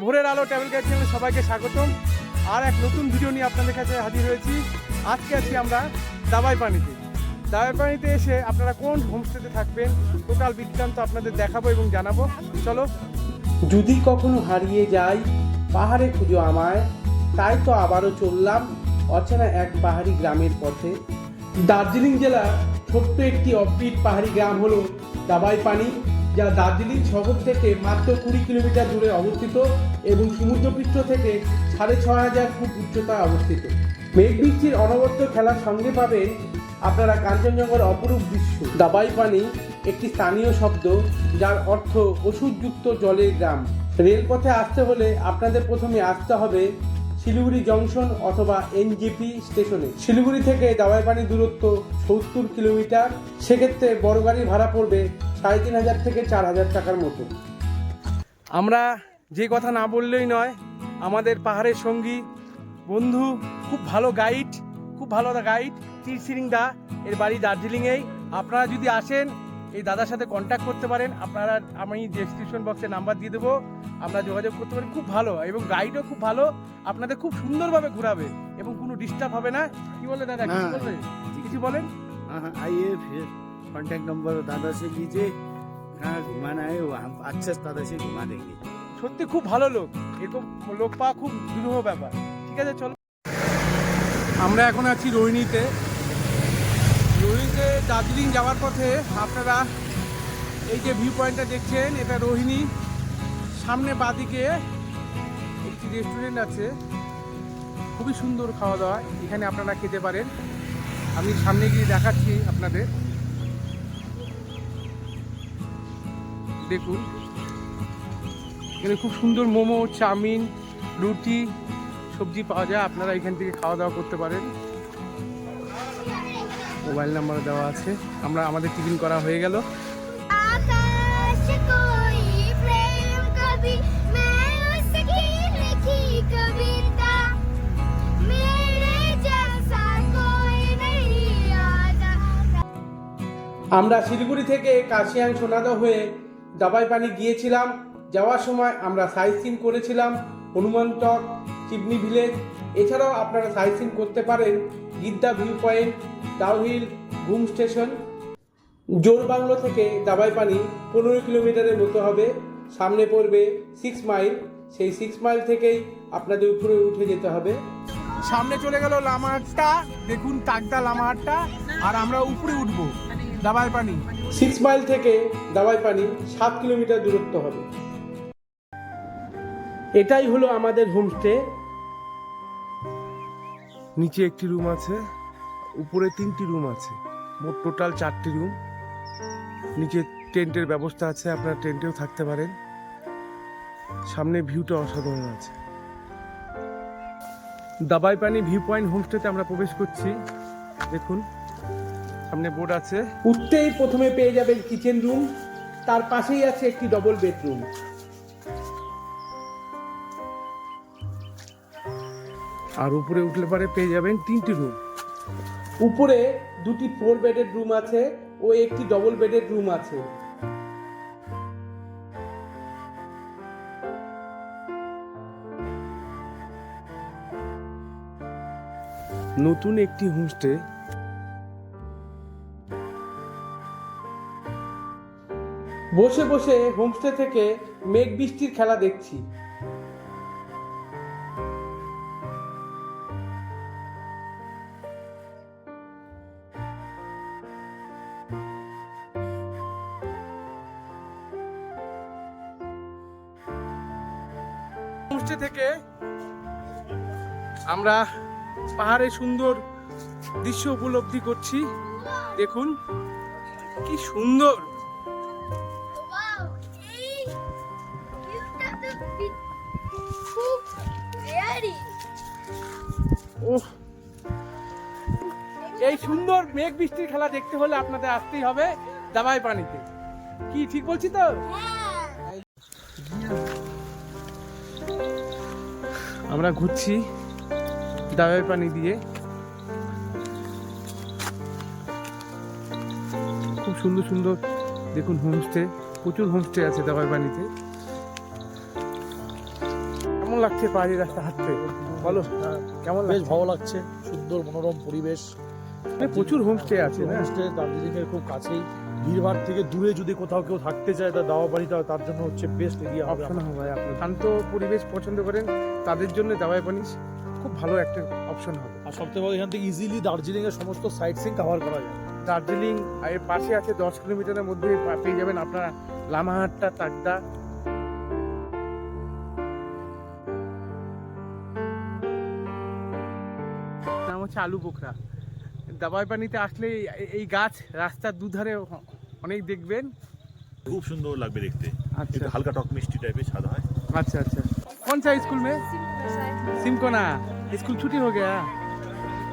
ভোরের আলো travel guide চ্যানেলে সবাইকে স্বাগতম। আর এক নতুন ভিডিও নিয়ে আপনাদের কাছে হাজির হয়েছি। আজকে আছি আমরা দাবাই পানিতে দাবাই পানিতে এসে আপনারা কোন হোমস্টেতে থাকবেন, টোটাল বৃত্তান্ত আপনাদের দেখাবো এবং জানাব। চলো। যদি কখনো হারিয়ে যাই পাহাড়ে খুঁজো আমায়, তাই তো আবারও চললাম অচেনা এক পাহাড়ি গ্রামের পথে। দার্জিলিং জেলার ছোট্ট একটি অফবিট পাহাড়ি গ্রাম হলো দাবাই পানি যা দার্জিলিং শহর থেকে মাত্র কুড়ি কিলোমিটার দূরে অবস্থিত এবং সমুদ্রপৃষ্ঠ থেকে সাড়ে ছ হাজার ফুট উচ্চতায় অবস্থিত। মেঘ বৃষ্টির অনবদ্য খেলার সঙ্গে পাবেন আপনারা কাঞ্চনজঙ্ঘার অপরূপ দৃশ্য। দাবাই পানি একটি স্থানীয় শব্দ যার অর্থ ওষুধযুক্ত জলের গ্রাম। রেলপথে আসতে হলে আপনাদের প্রথমে আসতে হবে শিলিগুড়ি জংশন অথবা এনজেপি স্টেশনে। শিলিগুড়ি থেকে দাবাই পানি দূরত্ব সত্তর কিলোমিটার। সেক্ষেত্রে বড় গাড়ি ভাড়া পড়বে সাড়ে তিন হাজার থেকে চার হাজার টাকার মতো। আমরা যে কথা না বললেই নয় আমাদের পাহাড়ের সঙ্গী বন্ধু খুব ভালো গাইড খুব ভালো গাইড চিরসিরিং দা এর বাড়ি দার্জিলিংয়েই। আপনারা যদি আসেন এই দাদার সাথে কন্ট্যাক্ট করতে পারেন আপনারা আমি ডেসক্রিপশন বক্সে নাম্বার দিয়ে দেবো আমরা যোগাযোগ করতে পারি খুব ভালো এবং গাইডও খুব ভালো আপনাদের খুব সুন্দরভাবে ঘোরাবে এবং কোনো ডিস্টার্ব হবে না। কি বলে দাদা কিছু। বলবে কিছু বলেন? हाँ हाँ, आइए फिर कांटेक्ट नंबर दादा से लीजिए कहाँ घुमाना है वो हम अच्छे से दादा से घुमा देंगे সত্যি খুব ভালো লোক এরকম লোক পাওয়া খুব দুরূহ ব্যাপার ঠিক আছে চলো আমরা এখন আছি রোহিণীতে রোহিণীতে দার্জিলিং যাওয়ার পথে আপনারা এই যে ভিউ পয়েন্টটা দেখছেন এটা রোহিণী সামনে বাদিকে একটি রেস্টুরেন্ট আছে খুবই সুন্দর খাওয়া দাওয়া এখানে আপনারা খেতে পারেন আমি সামনে গিয়ে দেখাচ্ছি আপনাদের দেখুন। এখানে খুব সুন্দর মোমো চাউমিন রুটি সবজি পাওয়া যায়। আপনারা এখান থেকে খাওয়া দাওয়া করতে পারেন। মোবাইল নাম্বার দেওয়া আছে। আমরা আমাদের টিফিন করা হয়ে গেল। আমরা শিলিগুড়ি থেকে কাশিয়াং সোনাদা হয়ে দাবাই পানি গিয়েছিলাম, যাওয়ার সময় আমরা সাইট সিন করেছিলাম হনুমান চক চিবনি ভিলেজ। এছাড়াও আপনারা সাইট সিন করতে পারেন, গিদ্দা ভিউ পয়েন্ট ডাউহিল ঘুম স্টেশন। জোর বাংলো থেকে দাবাই পানি পনেরো কিলোমিটারের মতো হবে, সামনে পড়বে সিক্স মাইল সেই সিক্স মাইল থেকেই আপনাদের উপরে উঠে যেতে হবে। সামনে চলে গেল লামাহাটটা, দেখুন তাকদা লামাহাটটা, আর আমরা উপরে উঠবো দাবাই পানি সিক্স মাইল থেকে দাবাই পানি সাত কিলোমিটার দূরত্ব হবে। এটাই হলো আমাদের হোমস্টে। নিচে একটি রুম আছে, উপরে তিনটি রুম আছে, মোট টোটাল চারটি রুম। নিচে টেন্টের ব্যবস্থা আছে, আপনারা টেন্টেও থাকতে পারেন। সামনে ভিউটা অসাধারণ আছে। দাবাই পানি ভিউ পয়েন্ট হোমস্টেতে আমরা প্রবেশ করছি। দেখুন। সামনে বোর্ড আছে। উঠতেই প্রথমে পেয়ে যাবেন কিচেন রুম তার পাশেই আছে একটি ডবল বেডরুম আর উপরে উঠলে পরে পেয়ে যাবেন তিনটি রুম। উপরে দুটি ফোর বেডের রুম আছে ও একটি ডবল বেডের রুম আছে। নতুন একটি হোমস্টে বসে বসে হোমস্টে থেকে মেঘ বৃষ্টির খেলা দেখছি। হোমস্টে থেকে আমরা পাহাড়ে সুন্দর দৃশ্য উপলব্ধি করছি। দেখুন, কি সুন্দর! এই সুন্দর মেঘ বৃষ্টির খেলা দেখতে হলে আপনাদের আসতেই হবে দাবাই পানিতে। কি, ঠিক বলছি তো? আমরা ঘুরছি দাবাই পানি দিয়ে। খুব সুন্দর সুন্দর, দেখুন হোমস্টে, প্রচুর হোমস্টে আছে দাবাই পানিতে। কেমন লাগছে পাহাড়ি রাস্তা হাঁটতে? বলো। কেমন বেশ ভালো লাগছে সুন্দর মনোরম পরিবেশ। এখানে প্রচুর হোমস্টে আছে হোমস্টে দার্জিলিং এর খুব কাছেই। ভিড়ভাড় থেকে দূরে যদি কোথাও কেউ থাকতে চায় তা দাওয়া বাড়িটা তার জন্য হচ্ছে বেস্ট এরিয়া হবে অপশন হবে আপনি শান্ত পরিবেশ পছন্দ করেন তাদের জন্য দাবাই পানি খুব ভালো একটা অপশন হবে। আর সবথেকে বড় এখান থেকে ইজিলি দার্জিলিং এর সমস্ত সাইট সিং কভার করা যায়। দার্জিলিং এর পাশে আছে দশ কিলোমিটারের মধ্যে পেয়ে যাবেন আপনারা লামাহাট্টা তাকদা হচ্ছে আলু পোখরা দাবাই পানিতে আসলে এই গাছ রাস্তার দুধারে অনেক দেখবেন। খুব সুন্দর লাগবে দেখতে। আচ্ছা। হালকা টক মিষ্টি টাইপের সাদা হয়। আচ্ছা আচ্ছা। কোন চাই স্কুল মে? সিমকোনা। স্কুল ছুটি হয়ে গেছে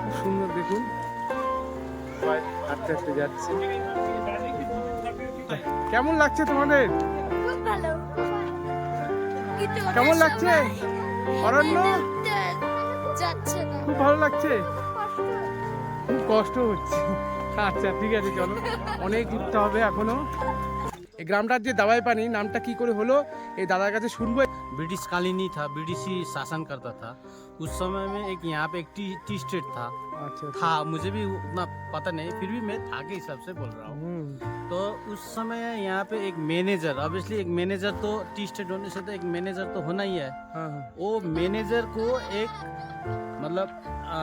খুব সুন্দর দেখুন। হাঁটতে আচ্ছা যাচ্ছে। কেমন লাগছে তোমাদের? কেমন লাগছে? অরণ্য? খুব ভালো লাগছে? কষ্ট খুব কষ্ট হচ্ছে আচ্ছা ঠিক আছে চলো অনেক উঠতে হবে এখনো এই গ্রামটার যে দাবাই পানি নামটা কি করে হলো এই দাদার কাছে শুনবো ब्रिटिश कॉलोनी था ब्रिटिश ही शासन करता था उस समय में एक यहाँ पे एक टी टी स्टेट था আচ্ছা था मुझे भी उतना पता नहीं फिर भी मैं था के हिसाब से बोल रहा हूँ হুম तो उस समय यहाँ पे एक मैनेजर ऑब्वियसली एक मैनेजर तो टी स्टेट होने से तो एक मैनेजर तो होना ही है হ্যাঁ হ্যাঁ वो मैनेजर को एक मतलब आ,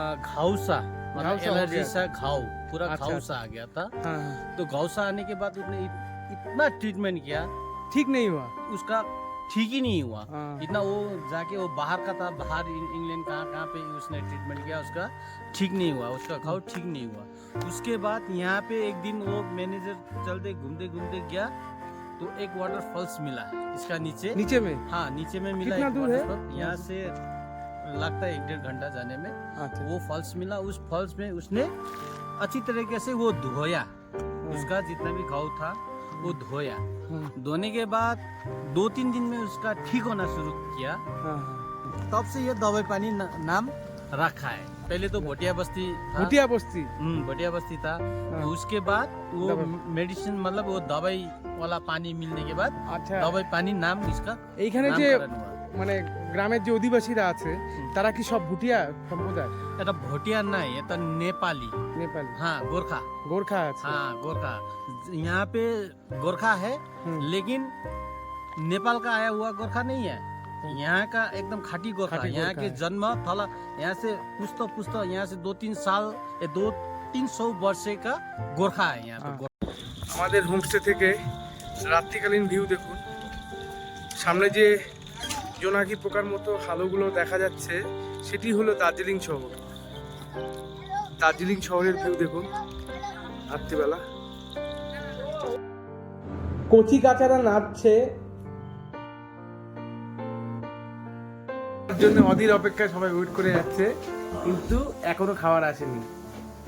एलर्जी सा घाव पूरा अच्छा। घाव अच्छा। सा आ गया था। हाँ, तो घाव सा आने के बाद उसने इतना ट्रीटमेंट किया। ठीक नहीं हुआ। उसका ठीक ही नहीं हुआ। हाँ। इतना वो जाके वो बाहर का था बाहर इंग्लैंड कहाँ कहाँ पे उसने ट्रीटमेंट किया उसका ठीक नहीं हुआ उसका घाव ठीक नहीं हुआ। उसके बाद यहाँ पे एक दिन वो मैनेजर चलते घूमते घूमते गया तो एक वाटरफॉल्स मिला इसका नीचे। नीचे में? हाँ नीचे में मिला कितना दूर है? यहाँ से लगता है एक डेढ़ घंटा जाने में अच्छा वो फॉल्स मिला उस फॉल्स में उसने अच्छी तरीके से वो धोया उसका जितना भी घाव था वो धोया हम्म। धोने के बाद दो तीन दिन में उसका ठीक होना शुरू किया हाँ हाँ तब से ये दवाई पानी न, नाम रखा है पहले तो भोटिया बस्ती था भुटिया बस्ती हम्म, भोटिया बस्ती था तो उसके बाद वो दवाई- मेडिसिन मतलब वो दवाई वाला पानी मिलने के बाद আচ্ছা दवाई पानी नाम इसका এইখানে যে नामकरण हुआ মানে গ্রামের যে অধিবাসীরা আছে তারা কি সব ভুটিয়া সম্প্রদায় এটা ভুটিয়া নাই এটা নেপালি নেপালি হ্যাঁ গোর্খা गोरखा আছে हाँ गोरखा यहाँ पे गोरखा है लेकिन नेपाल का आया हुआ गोरखा नहीं है यहाँ का एकदम खाटी गोरखा खाटी यहाँ गोरखा के है। जन्म थला यहाँ से पुस्त पुस्त यहाँ से दो तीन साल ए, दो तीन सौ वर्ष का गोरखा है यहाँ पे हाँ। गोरखा। আমাদের হোমস্টে থেকে রাত্রিকালীন ভিউ দেখুন সামনে যে জোনাকি পোকার মতো হালোগুলো দেখা যাচ্ছে সেটি হলো দার্জিলিং শহর। দার্জিলিং শহরের ভিউ দেখুন রাত্রিবেলা। কচি কাচারা নাচছে। তার জন্য অধীর অপেক্ষায় সবাই ওয়েট করে যাচ্ছে কিন্তু এখনও খাবার আসেনি।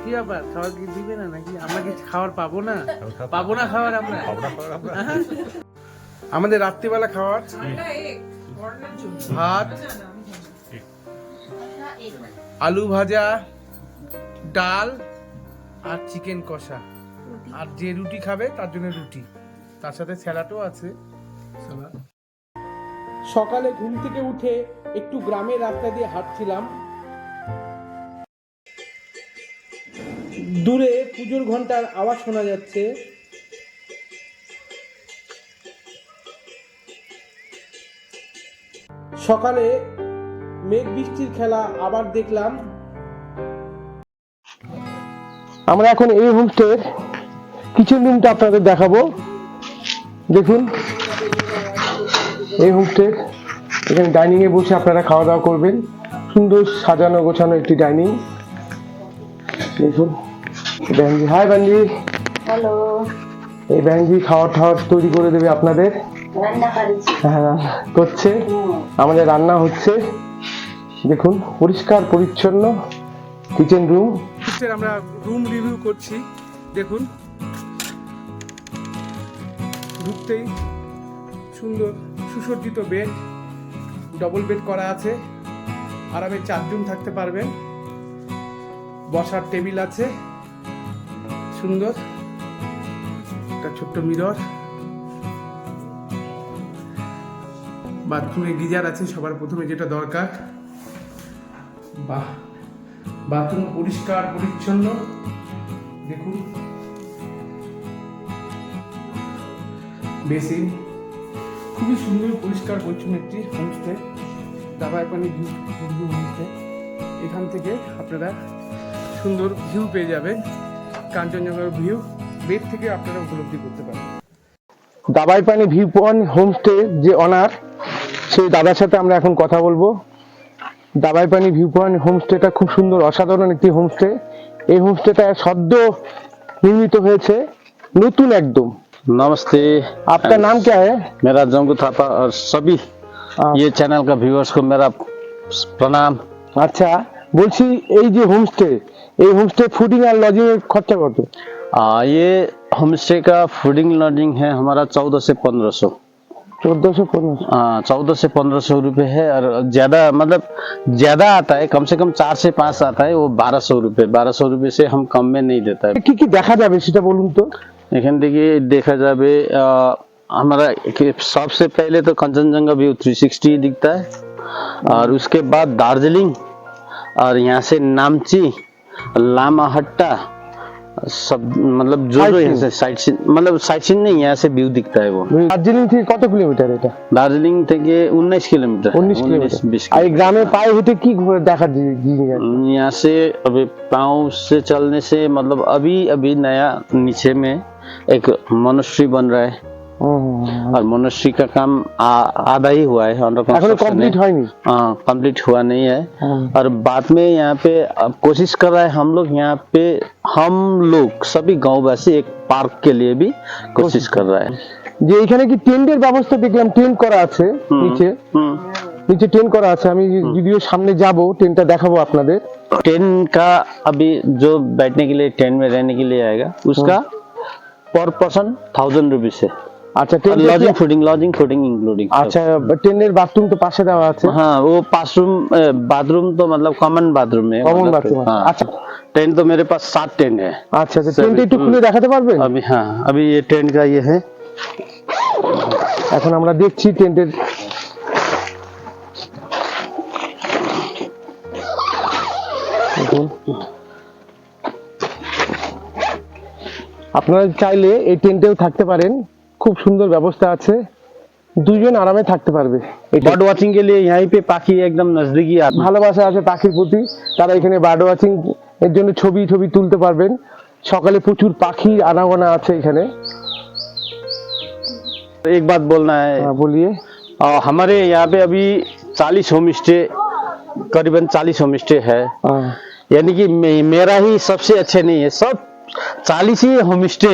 কি ব্যাপার? খাবার কি দিবে না নাকি? আমরা কি খাবার পাবো না? পাবো না খাবার আমরা? আমাদের রাত্রিবেলা খাবার ভাত আলু ভাজা ডাল আর চিকেন কষা। আর যে রুটি খাবে তার জন্য রুটি। তার সাথে স্যালাডও আছে। স্যালাড। সকালে ঘুম থেকে উঠে একটু গ্রামের রাস্তা দিয়ে হাঁটছিলাম। দূরে পুজোর ঘণ্টার আওয়াজ শোনা যাচ্ছে। সকালে মেঘ বৃষ্টির খেলা আবার দেখলাম। আমরা এখন এই হোমস্টের কিচেন রুমটা আপনাদের দেখাবো। দেখুন এই হোমস্টে এখানে ডাইনিং এ বসে আপনারা খাওয়া দাওয়া করবেন। সুন্দর সাজানো গোছানো একটি ডাইনিং দেখুন ব্যানজি হাই ব্যানজি হ্যালো। এই ব্যানজি খাওয়ার টাওয়ার তৈরি করে দেবে আপনাদের। করেছি হ্যাঁ করছে। আমাদের রান্না হচ্ছে। দেখুন, পরিষ্কার, পরিচ্ছন্ন কিচেন রুম আমরা রুম রিভিউ করছি। দেখুন। ঢুকতেই সুন্দর, সুসজ্জিত বেড ডবল বেড করা আছে। আরামে চারজন থাকতে পারবেন। বসার টেবিল আছে। সুন্দর। একটা ছোট্ট মিরর বাথরুমে গিজার আছে, সবার প্রথমে যেটা দরকার। বাহ, বাথরুম পরিষ্কার, পরিচ্ছন্ন। দেখুন। বেসিন। খুবই সুন্দর, পরিষ্কার, পরিচ্ছন্ন একটি হোমস্টে। দাবায় পানি ভিউ হোমস্টে। এখান থেকে আপনারা সুন্দর ভিউ পেয়ে যাবেন। কাঞ্চনজঙ্ঘার ভিউ। বেড থেকে আপনারা উপলব্ধি করতে পারেন Dawaipani view point homestay যে অনার সেই দাদার সাথে আমরা এখন কথা বলবো দাবাই পানি ভিউ পয়েন্ট হোমস্টেটা খুব সুন্দর অসাধারণ একটি হোমস্টে এই হোমস্টেটা সদ্য নির্মিত হয়েছে নতুন একদম नमस्ते आपका नाम क्या है मेरा जंगू थापा और सभी आप- ये चैनल का व्यूअर्स को मेरा प्रणाम আচ্ছা বলছি এই যে হোমস্টে এই হোমস্টে ফুডিং আর লজিং এর খরচা কত आ, ये होम स्टे का फूडिंग लॉजिंग है हमारा चौदह से पंद्रह सौ চোদ্দশো পনেরো चौदह से पंद्रह सौ रुपये है और ज्यादा मतलब ज्यादा आता है कम से कम चार से पाँच आता है वो बारह सौ रुपये बारह सौ रुपये से हम कम में नहीं देता है কি কি দেখা যাবে সেটা বলুন তো लेकिन देखिए देखा जाए आ, हमारा कि- सबसे पहले तो कंचनजंगा व्यू 360 दिखता है और उसके बाद दार्जिलिंग और यहाँ से नामची लामाहट्टा सब मतलब जो जो यहाँ से साइट सीन मतलब साइट सीन नहीं यहाँ से व्यू दिखता है वो দার্জিলিং থেকে কত কিলোমিটার এটা दार्जिलिंग থেকে उन्नीस किलोमीटर উনিশ কিলোমিটার बीस আর এই গ্রামে পায়ে হেঁটে কি ঘুরে- দেখার জি- জিনিস আছে? यहाँ से अभी पाँव से चलने से मतलब अभी अभी नया नीचे में एक मनुष्य बन रहा है হুম, হুম, হুম। और मनुष्य का काम आ- आधा ही हुआ है अंडर এখনো कंस्ट्रक्शन কমপ্লিট है হয়নি हाँ कंप्लीट हुआ नहीं है হুম। और बाद में यहाँ पे अब कोशिश कर रहा है हम लोग यहाँ पे हम लोग सभी गांव वासी एक पार्क के लिए भी कोशिश कर रहा है যে এখানে কি টেন্টের ব্যবস্থা দেখলাম টেন্ট করা আছে নিচে हम्म। নিচে টেন্ট করা আছে আমি যদিও সামনে যাব টেন্টটা দেখাবো আপনাদের टेन का अभी जो बैठने के लिए टेन में रहने के लिए आएगा उसका पर पर्सन थाउजेंड रुपीज है আচ্ছা tent lodging fooding lodging fooding including আচ্ছা টেন্টের বাথরুম তো পাশে দেওয়া আছে हाँ वो बाथरूम बाथरूम तो मतलब कॉमन बाथरूम है Common मतलब, bathroom है। हाँ अच्छा। टेंट तो मेरे पास सात टेंट है আচ্ছা আচ্ছা টেন্ট একটু খুলে দেখাতে পারবেন अभी हाँ अभी ये टेंट का ये है এখন আমরা দেখছি টেন্টের দেখুন। আপনারা চাইলে এই টেন্টেও থাকতে পারেন খুব সুন্দর ব্যবস্থা আছে দুজন আরামে থাকতে পারবে এটা बर्ड वाचिंग के लिए यहीं पे पाखी एकदम नजदीकी आते हैं। ভালোবাসা আছে পাখির প্রতি তারা এখানে বার্ড ওয়াচিং এর জন্য ছবি ছবি তুলতে পারবেন সকালে প্রচুর পাখি আনাগোনা আছে এখানে एक बात बोलना है হ্যাঁ, বলিয়ে आ, हमारे यहाँ पे अभी चालीस होम स्टे करीबन चालीस होम स्टे है আহ, यानी कि मे- मेरा ही सबसे अच्छे नहीं है सब चालीस ही होम स्टे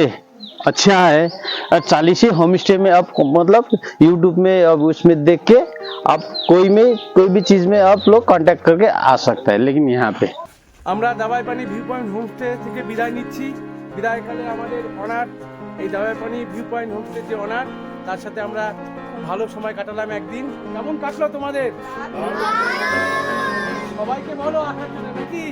अच्छा है और चालीस ही होम स्टे में आप मतलब यूट्यूब में अब उसमें देख के आप कोई में कोई भी चीज में आप लोग कांटेक्ट करके आ सकता है लेकिन यहाँ पे আমরা দাবাই পানি ভিউ পয়েন্ট হোমস্টে থেকে বিদায় নিচ্ছি বিদায়কালে আমাদের অনার এই Dawaipani view point homestay যে অনার তার সাথে আমরা খুব ভালো সময় কাটালাম একদিন কেমন কাটলো তোমাদের সবাইকে বলো আসার জন্য নাকি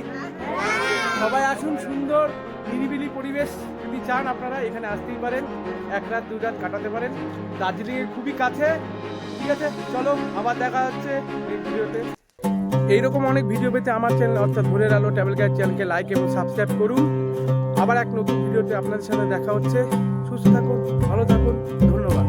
সবাই আসুন সুন্দর নিরিবিলি পরিবেশ যদি চান আপনারা এখানে আসতেই পারেন, এক রাত দু রাত কাটাতে পারেন। দার্জিলিংয়ের খুবই কাছে। ঠিক আছে, চলো, আবার দেখা হচ্ছে এই ভিডিওতে। এইরকম অনেক ভিডিও পেতে আমার চ্যানেল অর্থাৎ ধরে আলো ট্রাভেল গাইড চ্যানেলকে লাইক এবং সাবস্ক্রাইব করুন। আবার এক নতুন ভিডিওতে আপনাদের সাথে দেখা হচ্ছে। সুস্থ থাকুন, ভালো থাকুন, ধন্যবাদ।